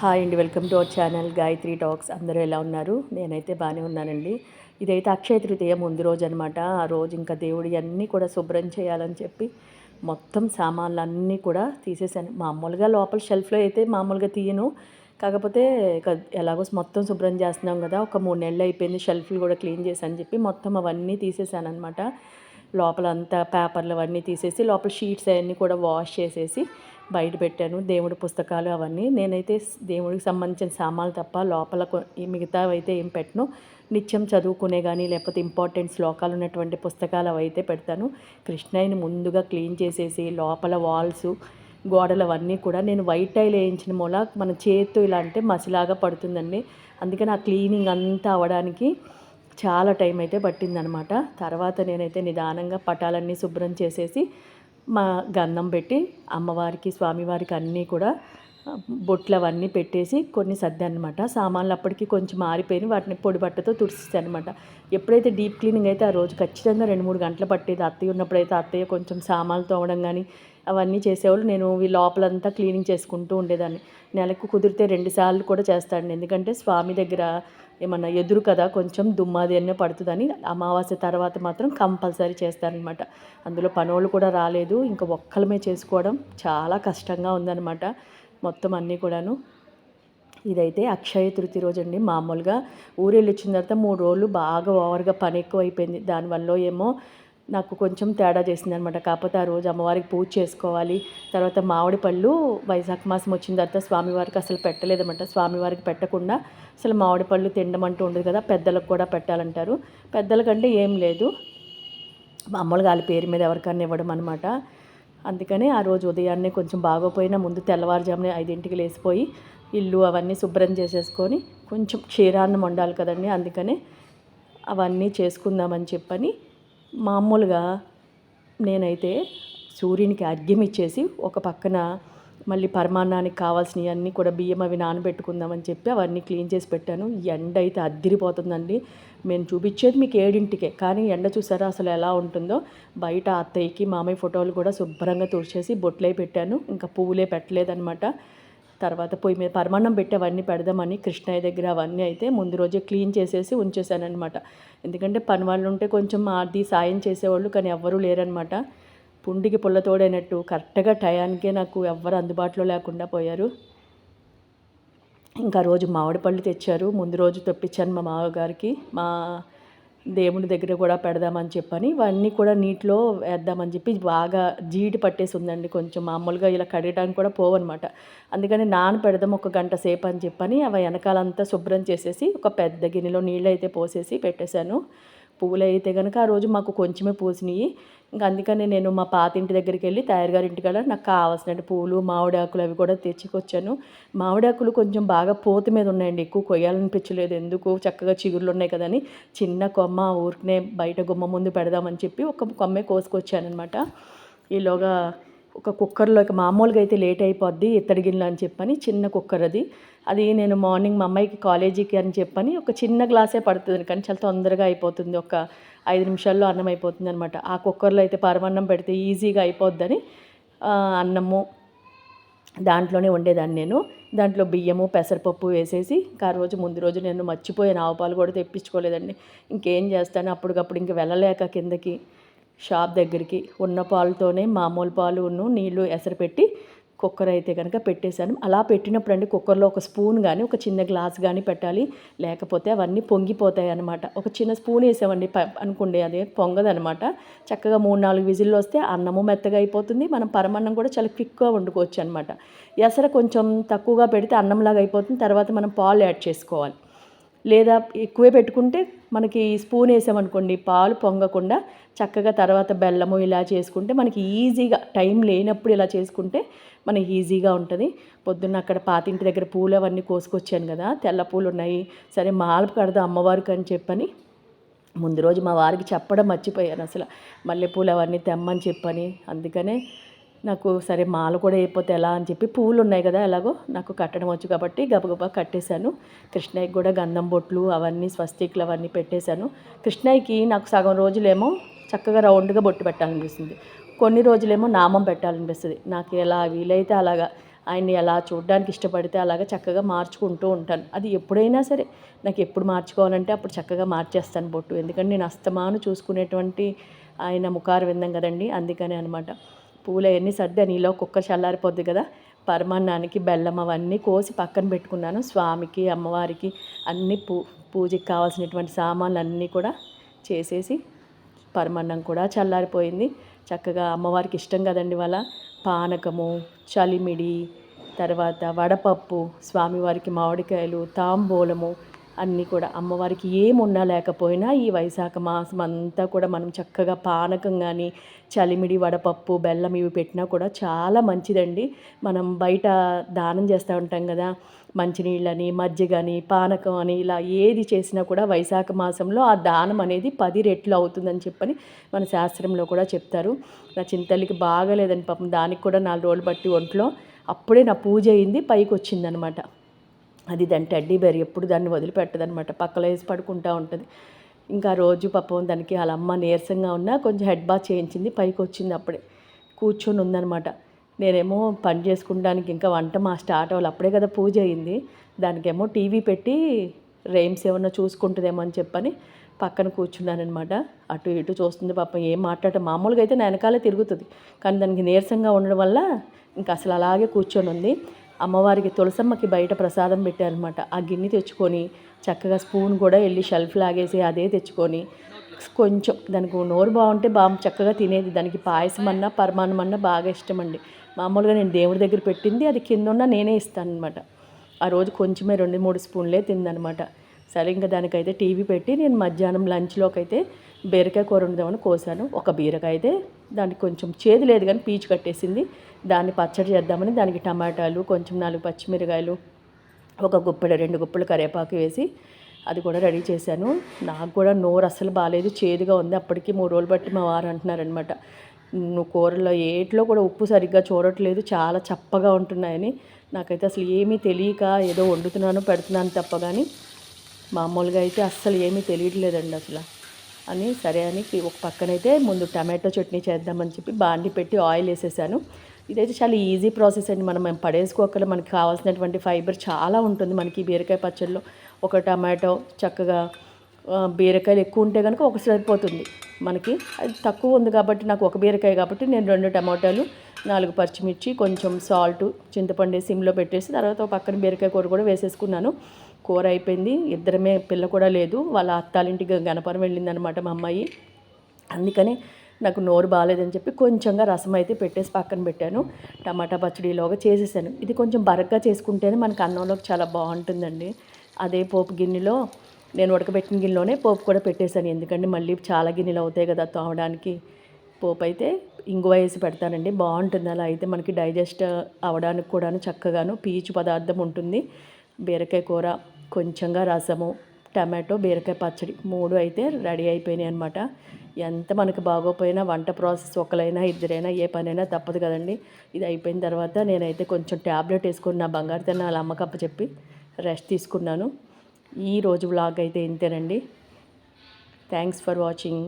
Hi అండి welcome to our channel Gayatri talks అందరూ ఎలా ఉన్నారు? నేనైతే బాగానే ఉన్నానండి. ఇదైతే అక్షయ తృతీయ ముందు రోజు అనమాట ఆ రోజు ఇంకా దేవుడి అన్నీ కూడా శుభ్రం చేయాలని చెప్పి మొత్తం సామాన్లు అన్నీ కూడా తీసేసాను. మామూలుగా లోపల షెల్ఫ్లో అయితే మామూలుగా తీయను. కాకపోతే ఎలాగో మొత్తం శుభ్రం చేస్తున్నాం కదా ఒక మూడు నెలలు అయిపోయింది షెల్ఫ్లు కూడా క్లీన్ చేశాను చెప్పి మొత్తం అవన్నీ తీసేసాను అనమాట లోపల అంతా పేపర్లు అవన్నీ తీసేసి లోపల షీట్స్ అవన్నీ కూడా వాష్ చేసేసి బయట పెట్టాను. దేవుడి పుస్తకాలు అవన్నీ. నేనైతే దేవుడికి సంబంధించిన సామాన్లు తప్ప లోపల మిగతావైతే అయితే ఏం పెట్టను. నిత్యం చదువుకునే కానీ లేకపోతే ఇంపార్టెంట్ శ్లోకాలు ఉన్నటువంటి పుస్తకాలు అవి అయితే పెడతాను. కృష్ణయ్యని ముందుగా క్లీన్ చేసేసి లోపల వాల్స్ గోడలు అవన్నీ కూడా నేను వైట్ టైల్ వేయించిన మూల మన చేత్తో ఇలా అంటే మసిలాగా పడుతుందండి. అందుకని ఆ క్లీనింగ్ అంతా అవ్వడానికి చాలా టైం అయితే పట్టిందనమాట. తర్వాత నేనైతే నిదానంగా పటాలన్నీ శుభ్రం చేసేసి మా గంధం పెట్టి అమ్మవారికి స్వామివారికి అన్నీ కూడా బొట్లు అవన్నీ పెట్టేసి కొన్ని సర్ది అనమాట సామాన్లు అప్పటికి కొంచెం మారిపోయి వాటిని పొడి బట్టతో తుడిచేసాను అనమాట ఎప్పుడైతే డీప్ క్లీనింగ్ అయితే ఆ రోజు ఖచ్చితంగా రెండు మూడు గంటలు పట్టేది. అత్తయ్య ఉన్నప్పుడైతే అత్తయ్య కొంచెం సామాన్లు తోమడం కానీ అవన్నీ చేసేవాళ్ళు. నేను ఈ లోపలంతా క్లీనింగ్ చేసుకుంటూ ఉండేదాన్ని. నెలకు కుదిరితే రెండు సార్లు కూడా చేస్తాను ఎందుకంటే స్వామి దగ్గర ఏమన్నా ఎదురు కదా కొంచెం దుమ్మాది అన్నీ పడుతుందని అమావాస్య తర్వాత మాత్రం కంపల్సరీ చేస్తారనమాట అందులో పనోళ్ళు కూడా రాలేదు ఇంకా ఒక్కలమే చేసుకోవడం చాలా కష్టంగా ఉందన్నమాట. మొత్తం అన్నీ కూడాను. ఇదైతే అక్షయ తృతి రోజు అండి మామూలుగా ఊరెళ్ళి వచ్చిన తర్వాత మూడు రోజులు బాగా ఓవర్గా పని ఎక్కువ అయిపోయింది దానివల్ల ఏమో నాకు కొంచెం తేడా చేసింది అనమాట కాకపోతే ఆ రోజు అమ్మవారికి పూజ చేసుకోవాలి. తర్వాత మామిడి పళ్ళు వైశాఖ మాసం వచ్చిన తర్వాత స్వామివారికి అసలు పెట్టలేదన్నమాట స్వామివారికి పెట్టకుండా అసలు మామిడి పళ్ళు తినడం అంటూ ఉండదు కదా పెద్దలకు కూడా పెట్టాలంటారు. పెద్దలకంటే ఏం లేదు. మామూలుగా వాళ్ళ పేరు మీద ఎవరికైనా ఇవ్వడం అనమాట. అందుకని ఆ రోజు ఉదయాన్నే కొంచెం బాగోపోయినా ముందు తెల్లవారుజామునే ఐదింటికి లేసిపోయి ఇల్లు అవన్నీ శుభ్రం చేసేసుకొని కొంచెం క్షీరాన్నం వండాలి కదండి అందుకనే అవన్నీ చేసుకుందామని చెప్పని మామూలుగా నేనైతే సూర్యునికి అర్ఘ్యం ఇచ్చేసి ఒక పక్కన మళ్ళీ పరమాన్నానికి కావాల్సినవి అన్నీ కూడా బియ్యం అవి నానబెట్టుకుందామని చెప్పి అవన్నీ క్లీన్ చేసి పెట్టాను. ఎండ అయితే అద్దిరిపోతుందండి. మేము చూపించేది మీకు ఏడింటికే. కానీ ఎండ చూసారా అసలు ఎలా ఉంటుందో? బయట అత్తయ్యకి మామయ్య ఫోటోలు కూడా శుభ్రంగా తుడిచేసి బొట్లే పెట్టాను. ఇంకా పువ్వులే పెట్టలేదనమాట తర్వాత పొయ్యి మీద పరమాన్నం పెట్టి అవన్నీ పెడదామని కృష్ణయ్య దగ్గర అవన్నీ అయితే ముందు రోజే క్లీన్ చేసేసి ఉంచేసానమాట ఎందుకంటే పని వాళ్ళు ఉంటే కొంచెం అది సాయం చేసేవాళ్ళు కానీ ఎవ్వరూ లేరనమాట పుండికి పుల్ల తోడైనట్టు కరెక్ట్గా టయానికే నాకు ఎవ్వరు అందుబాటులో లేకుండా పోయారు. ఇంకా రోజు మామిడి పళ్ళు తెచ్చారు. ముందు రోజు తెప్పించాను మా మామగారికి మా దేవుని దగ్గర కూడా పెడదామని చెప్పని ఇవన్నీ కూడా నీటిలో వేద్దామని చెప్పి బాగా జీడి పట్టేసి ఉందండి కొంచెం మామూలుగా ఇలా కడగడానికి కూడా పోవన్నమాట. అందుకని నాన పెడదాం ఒక గంట సేపు అని చెప్పని అవి వెనకాలంతా శుభ్రం చేసేసి ఒక పెద్ద గిన్నెలో నీళ్ళు అయితే పోసేసి పెట్టేశాను. పువ్వులు అయితే కనుక ఆ రోజు మాకు కొంచెమే పూసినాయి. ఇంకా అందుకని నేను మా పాత ఇంటి దగ్గరికి వెళ్ళి తయారు గారి ఇంటికాడ నాకు కావాల్సిన పువ్వులు మామిడాకులు అవి కూడా తెచ్చుకొచ్చాను. మామిడాకులు కొంచెం బాగా పోత మీద ఉన్నాయండి. ఎక్కువ కొయ్యాలనిపించలేదు. ఎందుకు? చక్కగా చిగురులు ఉన్నాయి కదని చిన్న కొమ్మ ఊరికనే బయట గుమ్మ ముందు పెడదామని చెప్పి ఒక కొమ్మే కోసుకొచ్చానమాట ఈలోగా ఒక కుక్కర్లో మామూలుగా అయితే లేట్ అయిపోద్ది ఇత్తడి గిన్నెలు అని చెప్పని చిన్న కుక్కర్ అది. అది నేను మార్నింగ్ మా అమ్మాయికి కాలేజీకి అని చెప్పని ఒక చిన్న గ్లాసే పడుతుంది కానీ చాలా తొందరగా అయిపోతుంది ఒక ఐదు నిమిషాల్లో అన్నం అయిపోతుంది అనమాట ఆ కుక్కర్లో అయితే పరమన్నం పెడితే ఈజీగా అయిపోద్దని అన్నము దాంట్లోనే వండేదాన్ని నేను. దాంట్లో బియ్యము పెసరపప్పు వేసేసి ఇంకా ఆ రోజు ముందు రోజు నేను మర్చిపోయాను ఆవు పాలు కూడా తెప్పించుకోలేదండి. ఇంకేం చేస్తాను? అప్పటికప్పుడు ఇంక వెళ్ళలేక కిందకి షాప్ దగ్గరికి ఉన్న పాలతోనే మామూలు పాలు ఉన్ను నీళ్ళు ఎసరు పెట్టి కుక్కర్ అయితే కనుక పెట్టేశాను. అలా పెట్టినప్పుడు అండి కుక్కర్లో ఒక స్పూన్ కానీ ఒక చిన్న గ్లాస్ కానీ పెట్టాలి. లేకపోతే అవన్నీ పొంగిపోతాయి అనమాట ఒక చిన్న స్పూన్ వేసామండి ప అనుకోండి అదే పొంగదనమాట చక్కగా మూడు నాలుగు విజిల్లు వస్తే అన్నము మెత్తగా అయిపోతుంది. మనం పరమన్నం కూడా చాలా క్విక్గా వండుకోవచ్చు అనమాట ఎసర కొంచెం తక్కువగా పెడితే అన్నంలాగా అయిపోతుంది. తర్వాత మనం పాలు యాడ్ చేసుకోవాలి. లేదా ఎక్కువే పెట్టుకుంటే మనకి స్పూన్ వేసామనుకోండి పాలు పొంగకుండా చక్కగా తర్వాత బెల్లము ఇలా చేసుకుంటే మనకి ఈజీగా టైం లేనప్పుడు ఇలా చేసుకుంటే మనకి ఈజీగా ఉంటుంది. పొద్దున్న అక్కడ పాతింటి దగ్గర పూలు అవన్నీ కోసుకొచ్చాను కదా తెల్ల పూలు ఉన్నాయి. సరే మాల కడదాం అమ్మవారికి అని చెప్పని ముందు రోజు మా వారికి చెప్పడం మర్చిపోయాను అసలు. మల్లెపూలు అవన్నీ తెమ్మని చెప్పని. అందుకనే నాకు సరే మాల కూడా అయిపోతే ఎలా అని చెప్పి పువ్వులు ఉన్నాయి కదా ఎలాగో నాకు కట్టడం వచ్చు కాబట్టి గబగబా కట్టేశాను. కృష్ణయ్యకి కూడా గంధం బొట్లు అవన్నీ స్వస్తిక్లు అవన్నీ పెట్టేశాను. కృష్ణయ్యకి నాకు సగం రోజులేమో చక్కగా రౌండ్గా బొట్టు పెట్టాలనిపిస్తుంది. కొన్ని రోజులేమో నామం పెట్టాలనిపిస్తుంది. నాకు ఎలా వీలైతే అలాగా ఆయన్ని ఎలా చూడడానికి ఇష్టపడితే అలాగా చక్కగా మార్చుకుంటూ ఉంటాను. అది ఎప్పుడైనా సరే నాకు ఎప్పుడు మార్చుకోవాలంటే అప్పుడు చక్కగా మార్చేస్తాను బొట్టు. ఎందుకంటే నేను అస్తమాను చూసుకునేటువంటి ఆయన ముఖారు విందాం కదండి. అందుకనే అనమాట పూలు అవన్నీ సర్ది నీలో కుక్క చల్లారిపోద్ది కదా. పరమాన్నానికి బెల్లం అవన్నీ కోసి పక్కన పెట్టుకున్నాను. స్వామికి అమ్మవారికి అన్ని పూ పూజకి కావాల్సినటువంటి సామాన్లు అన్నీ కూడా చేసేసి పరమాన్నం కూడా చల్లారిపోయింది. చక్కగా అమ్మవారికి ఇష్టం కదండి వాళ్ళ పానకము చలిమిడి తర్వాత వడపప్పు స్వామివారికి మామిడికాయలు తాంబూలము అన్నీ కూడా అమ్మవారికి ఏమున్నా లేకపోయినా ఈ వైశాఖ మాసం అంతా కూడా మనం చక్కగా పానకం కానీ చలిమిడి వడపప్పు బెల్లం ఇవి పెట్టినా కూడా చాలా మంచిదండి. మనం బయట దానం చేస్తూ ఉంటాం కదా. మంచినీళ్ళని మజ్జిగని పానకం అని ఇలా ఏది చేసినా కూడా వైశాఖ మాసంలో ఆ దానం అనేది పది రెట్లు అవుతుందని చెప్పని మన శాస్త్రంలో కూడా చెప్తారు. నా చింతల్లికి బాగాలేదని పాపం దానికి కూడా నాలుగు రోజులు బట్టి ఒంట్లో. అప్పుడే నా పూజ అయింది పైకి వచ్చిందనమాట. అది దాని టెడ్డీ బేర్ ఎప్పుడు దాన్ని వదిలిపెట్టదనమాట. పక్కలో వేసి పడుకుంటూ ఉంటుంది. ఇంకా రోజు పాపం దానికి వాళ్ళ అమ్మ నీరసంగా ఉన్నా కొంచెం హెడ్ బాత్ చేయించింది పైకి వచ్చింది అప్పుడే. కూర్చొని ఉందనమాట. నేనేమో పని చేసుకుంటానికి ఇంకా వంట మా స్టార్ట్ అవ్వాలి. అప్పుడే కదా పూజ అయింది. దానికేమో టీవీ పెట్టి రేమ్స్ ఏమన్నా చూసుకుంటుందేమో అని చెప్పని పక్కన కూర్చున్నానమాట అటు ఇటు చూస్తుంది పాపం ఏం మాట్లాడటం. మామూలుగా అయితే నా వెనకాలే తిరుగుతుంది. కానీ దానికి నీరసంగా ఉండడం వల్ల ఇంకా అసలు అలాగే కూర్చొని ఉంది. అమ్మవారికి తులసమ్మకి బయట ప్రసాదం పెట్టారనమాట ఆ గిన్నె తెచ్చుకొని చక్కగా స్పూన్ కూడా వెళ్ళి షెల్ఫ్ లాగేసి అదే తెచ్చుకొని కొంచెం. దానికి నోరు బాగుంటే బాగా చక్కగా తినేది. దానికి పాయసం అన్నా పరమాన్నం అన్నా బాగా ఇష్టం అండి మామూలుగా నేను దేవుడి దగ్గర పెట్టింది అది కింద ఉన్న నేనే ఇస్తాను అనమాట ఆ రోజు కొంచెమే రెండు మూడు స్పూన్లే తిందనమాట సరే ఇంకా దానికైతే టీవీ పెట్టి నేను మధ్యాహ్నం లంచ్లోకి అయితే బీరకాయ కూర వండుదామని కోసాను. ఒక బీరకాయ అయితే దానికి కొంచెం చేదు లేదు కానీ పీచు కట్టేసింది. దాన్ని పచ్చడి చేద్దామని దానికి టమాటాలు కొంచెం నాలుగు పచ్చిమిరకాయలు ఒక గుప్పెడు రెండు గుప్పలు కరివేపాకు వేసి అది కూడా రెడీ చేశాను. నాకు కూడా నోరు అసలు బాగాలేదు చేదుగా ఉంది. అప్పటికి మూడు రోజులు బట్టి మా వారు అంటున్నారనమాట నువ్వు కూరలో ఏట్లో కూడా ఉప్పు సరిగ్గా చూడట్లేదు చాలా చప్పగా ఉంటున్నాయని. నాకైతే అసలు ఏమీ తెలియక ఏదో వండుతున్నాను పెడుతున్నాను తప్ప కానీ మామూలుగా అయితే అస్సలు ఏమీ తెలియట్లేదండి అసలు. అని సరే అని ఒక పక్కనైతే ముందు టమాటో చట్నీ చేద్దామని చెప్పి బాండి పెట్టి ఆయిల్ వేసేసాను. ఇదైతే చాలా ఈజీ ప్రాసెస్ అండి. మనం మేము పడేసుకోకల మనకి కావాల్సినటువంటి ఫైబర్ చాలా ఉంటుంది. మనకి బీరకాయ పచ్చడిలో ఒక టమాటో చక్కగా బీరకాయలు ఎక్కువ ఉంటే కనుక ఒక సరిపోతుంది. మనకి అది తక్కువ ఉంది కాబట్టి నాకు ఒక బీరకాయ కాబట్టి నేను రెండు టమాటాలు నాలుగు పచ్చిమిర్చి కొంచెం సాల్ట్ చింతపండు సిమ్లో పెట్టేసి తర్వాత పక్కన బీరకాయ కూర కూడా వేసేసుకున్నాను. కూర అయిపోయింది. ఇద్దరమే పిల్ల కూడా లేదు. వాళ్ళ అత్తాలింటికి గణపరం వెళ్ళిందనమాట మా అమ్మాయి. అందుకని నాకు నోరు బాగాలేదని చెప్పి కొంచెంగా రసం అయితే పెట్టేసి పక్కన పెట్టాను. టమాటా పచ్చడిలోగా చేసేసాను. ఇది కొంచెం బరగ్గా చేసుకుంటేనే మనకు అన్నంలోకి చాలా బాగుంటుందండి. అదే పోపు గిన్నెలో నేను ఉడకబెట్టిన గిన్నెలోనే పోపు కూడా పెట్టేశాను. ఎందుకంటే మళ్ళీ చాలా గిన్నెలు అవుతాయి కదా తోమడానికి పోపు అయితే ఇంగువ వేసి పెడతానండి. బాగుంటుంది అలా అయితే మనకి డైజెస్ట్ అవ్వడానికి కూడాను చక్కగాను పీచు పదార్థం ఉంటుంది. బీరకాయ కూర కొంచెంగా రసము టమాటో బీరకాయ పచ్చడి మూడు అయితే రెడీ అయిపోయినాయి అనమాట ఎంత మనకు బాగోపోయినా వంట ప్రాసెస్ ఒకరైనా ఇద్దరైనా ఏ పనైనా తప్పదు కదండి. ఇది అయిపోయిన తర్వాత నేనైతే కొంచెం ట్యాబ్లెట్ వేసుకుని నా బంగారు తన వాళ్ళ అమ్మకప్ప చెప్పి రెస్ట్ తీసుకున్నాను. ఈ రోజు బ్లాగ్ అయితే ఇంతేనండి. Thanks for watching